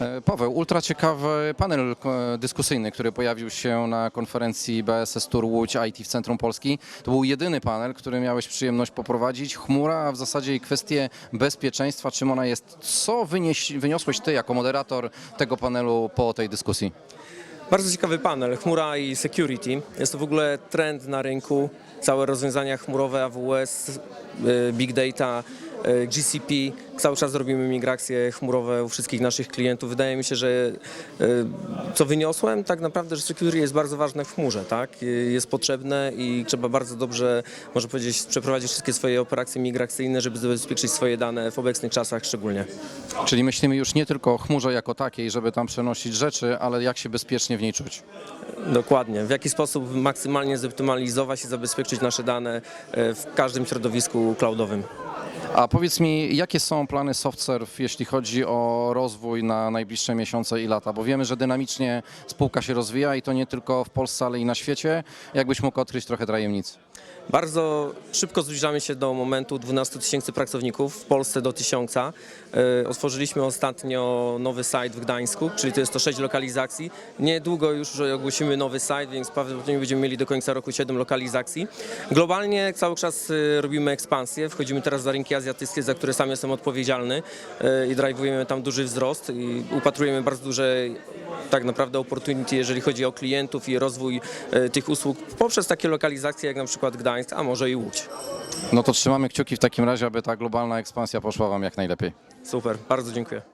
E, Paweł, ultra ciekawy panel dyskusyjny, który pojawił się na konferencji BSS Tour Łódź IT w Centrum Polski. To był jedyny panel, który miałeś przyjemność poprowadzić. Chmura, a w zasadzie i kwestie bezpieczeństwa, czym ona jest. Co wynieś, wyniosłeś ty jako moderator tego panelu po tej dyskusji? Bardzo ciekawy panel, chmura i security. Jest to w ogóle trend na rynku. Całe rozwiązania chmurowe AWS, y, big data, GCP. Cały czas robimy migracje chmurowe u wszystkich naszych klientów. Wydaje mi się, że y, co wyniosłem, tak naprawdę, że security jest bardzo ważne w chmurze, tak? Y, Jest potrzebne i trzeba bardzo dobrze, można powiedzieć, przeprowadzić wszystkie swoje operacje migracyjne, żeby zabezpieczyć swoje dane w obecnych czasach szczególnie. Czyli myślimy już nie tylko o chmurze jako takiej, żeby tam przenosić rzeczy, ale jak się bezpiecznie w niej czuć. Dokładnie. W jaki sposób maksymalnie zoptymalizować i zabezpieczyć nasze dane e, w każdym środowisku cloudowym. A powiedz mi, jakie są plany SoftServe, jeśli chodzi o rozwój na najbliższe miesiące i lata? Bo wiemy, że dynamicznie spółka się rozwija i to nie tylko w Polsce, ale i na świecie. Jakbyś mógł odkryć trochę tajemnic? Bardzo szybko zbliżamy się do momentu 12 tysięcy pracowników, w Polsce do 1000. E, Otworzyliśmy ostatnio nowy site w Gdańsku, czyli to jest to 6 lokalizacji. Niedługo już ogłosimy nowy site, więc prawdopodobnie będziemy mieli do końca roku 7 lokalizacji. Globalnie cały czas e, robimy ekspansję, wchodzimy teraz na rynki azjatyckie, za które sam jestem odpowiedzialny e, i drive'ujemy tam duży wzrost i upatrujemy bardzo duże tak naprawdę opportunity, jeżeli chodzi o klientów i rozwój e, tych usług poprzez takie lokalizacje jak na przykład Gdańsk, a może i Łódź. No to trzymamy kciuki w takim razie, aby ta globalna ekspansja poszła Wam jak najlepiej. Super, bardzo dziękuję.